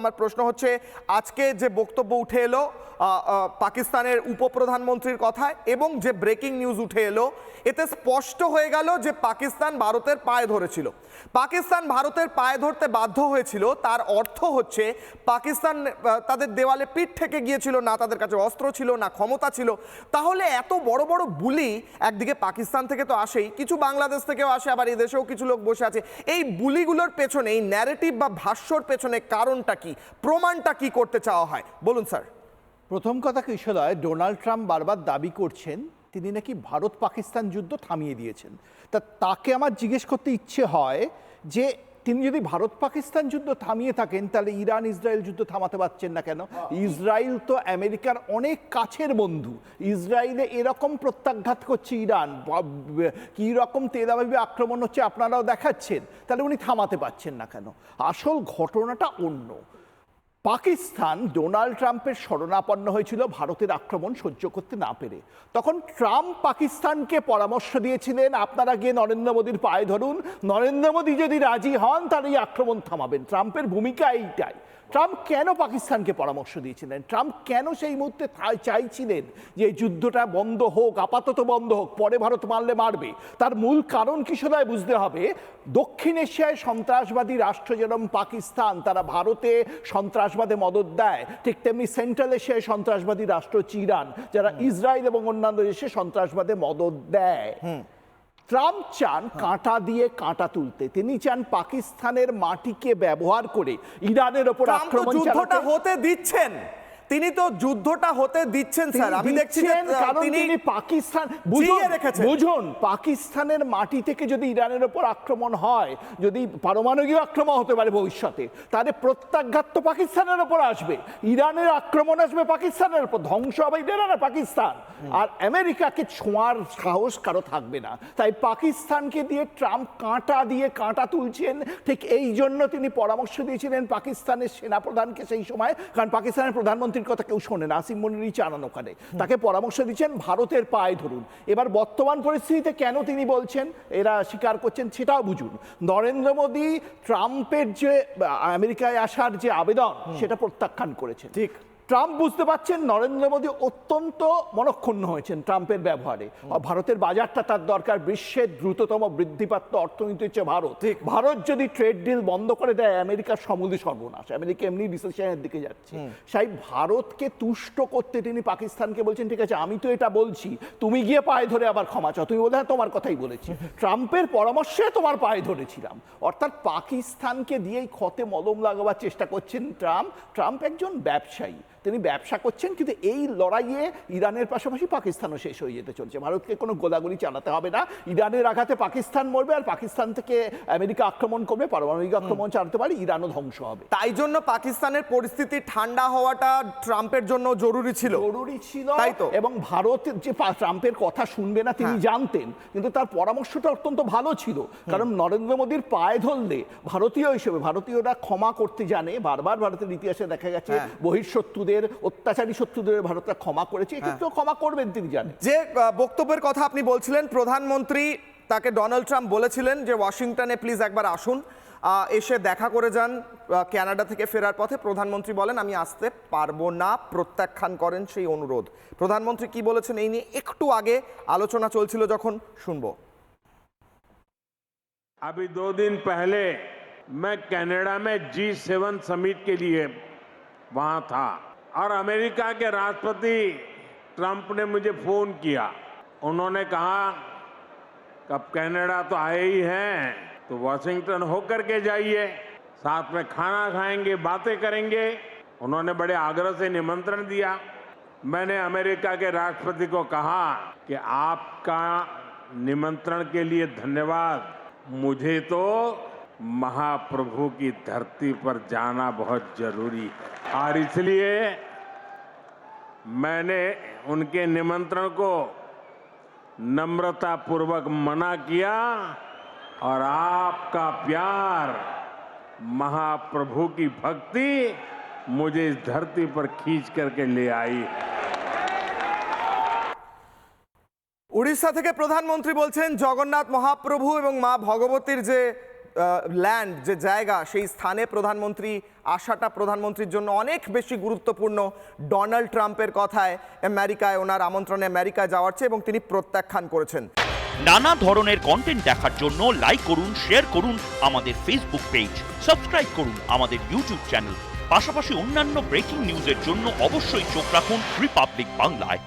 আমার প্রশ্ন হচ্ছে, আজকে যে বক্তব্য উঠে এলো পাকিস্তানের উপপ্রধানমন্ত্রীর কথায় এবং যে ব্রেকিং নিউজ উঠে এলো, এতে স্পষ্ট হয়ে গেল যে পাকিস্তান ভারতের পায়ে ধরেছিল। পাকিস্তান ভারতের পায়ে ধরতে বাধ্য হয়েছিল, তার অর্থ হচ্ছে পাকিস্তান তাদের দেওয়ালে পিঠ থেকে গিয়েছিল, না তাদের কাছে অস্ত্র ছিল, না ক্ষমতা ছিল। তাহলে এত বড় বড় বুলি একদিকে পাকিস্তান থেকে তো আসেই, কিছু বাংলাদেশ থেকেও আসে, আবার এদেশেও কিছু লোক বসে আছে। এই বুলিগুলোর পেছনে, এই ন্যারেটিভ বা ভাষ্যর পেছনে কারণটা কি? প্রমাণটা কি করতে চাওয়া হয়? বলুন স্যার। প্রথম কথা কিশোরয় ডোনাল্ড ট্রাম্প বারবার দাবি করছেন তিনি নাকি ভারত পাকিস্তান যুদ্ধ থামিয়ে দিয়েছেন। তা তাকে আমার জিজ্ঞেস করতে ইচ্ছে হয় যে তিনি যদি ভারত পাকিস্তান যুদ্ধ থামিয়ে থাকেন তাহলে ইরান ইসরায়েল যুদ্ধ থামাতে পারছেন না কেন? ইসরায়েল তো আমেরিকার অনেক কাছের বন্ধু। ইসরায়েলে এরকম প্রত্যাঘাত করছে ইরান। কি রকম তেলাবাবি আক্রমণ হচ্ছে আপনারাও দেখাচ্ছেন তাহলে উনি থামাতে পারছেন না কেন? আসল ঘটনাটা অন্য। পাকিস্তান ডোনাল্ড ট্রাম্পের শরণাপন্ন হয়েছিল, ভারতের আক্রমণ সহ্য করতে না পেরে। তখন ট্রাম্প পাকিস্তানকে পরামর্শ দিয়েছিলেন, আপনারা গিয়ে নরেন্দ্র মোদীর পায়ে ধরুন। নরেন্দ্র মোদী যদি রাজি হন তাহলে এই আক্রমণ থামাবেন। ট্রাম্পের ভূমিকা এইটাই। ট্রাম্প কেন পাকিস্তানকে পরামর্শ দিয়েছিলেন? ট্রাম্প কেন সেই মুহূর্তে চাইছিলেন যে যুদ্ধটা বন্ধ হোক আপাতত বন্ধ হোক পরে ভারত মারলে মারবে? তার মূল কারণ কি সদায় বুঝতে হবে। দক্ষিণ এশিয়ায় সন্ত্রাসবাদী রাষ্ট্র যেরকম পাকিস্তান তারা ভারতে সন্ত্রাসবাদে মদত দেয়। ঠিক তেমনি সেন্ট্রাল এশিয়ায় সন্ত্রাসবাদী রাষ্ট্র চিরান যারা ইসরায়েল এবং অন্যান্য দেশে সন্ত্রাসবাদে মদত দেয়। ট্রাম্প চান কাঁটা দিয়ে কাঁটা তুলতে। তিনি চান পাকিস্তানের মাটিকে ব্যবহার করে ইরানের ওপর আক্রমণ যুদ্ধটা হতে দিচ্ছেন। তিনি তো যুদ্ধটা হতে দিচ্ছেন স্যার। আমি দেখছি যে, কারণ তিনি তিনি পাকিস্তান বুঝুন রেখেছেন। বুঝুন পাকিস্তানের মাটি থেকে যদি ইরানের ওপর আক্রমণ হয় যদি পারমাণবিক আক্রমণ হতে পারে ভবিষ্যতে তাহলে প্রত্যাঘাত তো পাকিস্তানের ওপর আসবে। ইরানের আক্রমণ আসবে পাকিস্তানের উপর ধ্বংস হবে ইরান আর পাকিস্তান। আর আমেরিকাকে ছোঁয়ার সাহস কারও থাকবে না। তাই পাকিস্তানকে দিয়ে ট্রাম্প কাঁটা দিয়ে কাঁটা তুলছেন ঠিক এই জন্য তিনি পরামর্শ দিয়েছিলেন পাকিস্তানের সেনাপ্রধানকে সেই সময় কারণ পাকিস্তানের প্রধানমন্ত্রীর কথা কেউ শোনে না আসিম মনিরই চালান ওখানে। তাকে পরামর্শ দিচ্ছেন ভারতের পায়ে ধরুন। এবার বর্তমান পরিস্থিতিতে কেন তিনি বলছেন এরা স্বীকার করছেন সেটাও বুঝুন। নরেন্দ্র মোদী ট্রাম্পের যে আমেরিকায় আসার যে আবেদন সেটা প্রত্যাখ্যান করেছে ঠিক। ট্রাম্প বুঝতে পারছেন নরেন্দ্র মোদী অত্যন্ত মনক্ষুণ্ণ হয়েছেন ট্রাম্পের ব্যবহারে। ভারতের বাজারটা তার দরকার বিশ্বের দ্রুততম বৃদ্ধিপ্রাপ্ত অর্থনীতি হচ্ছে ভারত। ভারত যদি ট্রেড ডিল বন্ধ করে দেয় আমেরিকার সমুদ্র সর্বনাশ। আমেরিকা এমনি রিসেশনের দিকে যাচ্ছে। সেই ভারতকে তুষ্ট করতে তিনি পাকিস্তানকে বলছেন ঠিক আছে আমি তো এটা বলছি তুমি গিয়ে পায়ে ধরে আবার ক্ষমা চাও। তুমি বোধহয় তোমার কথাই বলেছি। ট্রাম্পের পরামর্শে তোমার পায়ে ধরেছিলাম। অর্থাৎ পাকিস্তানকে দিয়েই ক্ষতে মলম লাগাবার চেষ্টা করছেন ট্রাম্প। ট্রাম্প একজন ব্যবসায়ী। তিনি ব্যবসা করছেন কিন্তু এই লড়াইয়ে ইরানের পাশাপাশি পাকিস্তানও শেষ হয়ে যেতে চলছে। ভারতকে কোনো গোলাগুলি চালাতে হবে না। ইরানের আঘাতে পাকিস্তান মরবে আর পাকিস্তান থেকে আমেরিকা আক্রমণ করবে পারমাণবিক আক্রমণ চালাতে পারে ইরানও ধ্বংস হবে। তাই জন্য পাকিস্তানের পরিস্থিতি ঠান্ডা হওয়াটা ট্রাম্পের জন্য জরুরি ছিল। জরুরি ছিল তাই তো। এবং ভারত যে ট্রাম্পের কথা শুনবে না তিনি হ্যাঁ। জানতেন কিন্তু তার পরামর্শটা অত্যন্ত ভালো ছিল। কারণ নরেন্দ্র মোদীর পায়ে ধরলে ভারতীয় হিসেবে ভারতীয়রা ক্ষমা করতে জানে বারবার ভারতের ইতিহাসে দেখা গেছে হ্যাঁ। বহিঃশত্রুদের অত্যাচারী শত্রুদের ভারতরা ক্ষমা করেছে এক্ষেত্রেও ক্ষমা করবেন তিনি জানেন যে আহ, বক্তব্যের কথা আপনি বলছিলেন প্রধানমন্ত্রী তাকে ডোনাল্ড ট্রাম্প বলেছিলেন যে ওয়াশিংটনে প্লিজ একবার আসুন আহ, এসে দেখা করে যান আহ, কানাডা থেকে ফেরার পথে প্রধানমন্ত্রী বলেন আমি আসতে পারবো না প্রত্যাখ্যান করেন সেই অনুরোধ প্রধানমন্ত্রী কি বলেছেন এই নিয়ে একটু আগে আলোচনা চলছিল যখন শুনবো अभी दो दिन पहले मैं कनाडा में जी सेवन समिट के लिए वहां था और अमेरिका के राष्ट्रपति ट्रंप ने मुझे फ़ोन किया। उन्होंने कहा कि अब कनाडा तो आए ही हैं तो वॉशिंगटन होकर के जाइए, साथ में खाना खाएँगे, बातें करेंगे। उन्होंने बड़े आग्रह से निमंत्रण दिया। मैंने अमेरिका के राष्ट्रपति को कहा कि आपका निमंत्रण के लिए धन्यवाद। मुझे तो महाप्रभु की धरती पर जाना बहुत जरूरी है और इसलिए मैंने उनके निमंत्रण को नम्रता पूर्वक मना किया और आपका प्यार महाप्रभु की भक्ति मुझे इस धरती पर खींच करके ले आई है উড়িষ্যা থেকে প্রধানমন্ত্রী বলছেন জগন্নাথ মহাপ্রভু এবং মা ভগবতীর যে ল্যান্ড যে জায়গা, সেই স্থানে প্রধানমন্ত্রী আসাটা প্রধানমন্ত্রীর জন্য অনেক বেশি গুরুত্বপূর্ণ। ডোনাল্ড ট্রাম্পের কথায় আমেরিকায়, ওনার আমন্ত্রণে আমেরিকায় যাওয়ার চেয়ে এবং তিনি প্রত্যাখ্যান করেছেন। নানা ধরনের কন্টেন্ট দেখার জন্য লাইক করুন শেয়ার করুন আমাদের ফেসবুক পেজ সাবস্ক্রাইব করুন আমাদের ইউটিউব চ্যানেল পাশাপাশি অন্যান্য ব্রেকিং নিউজের জন্য অবশ্যই চোখ রাখুন রিপাবলিক বাংলায়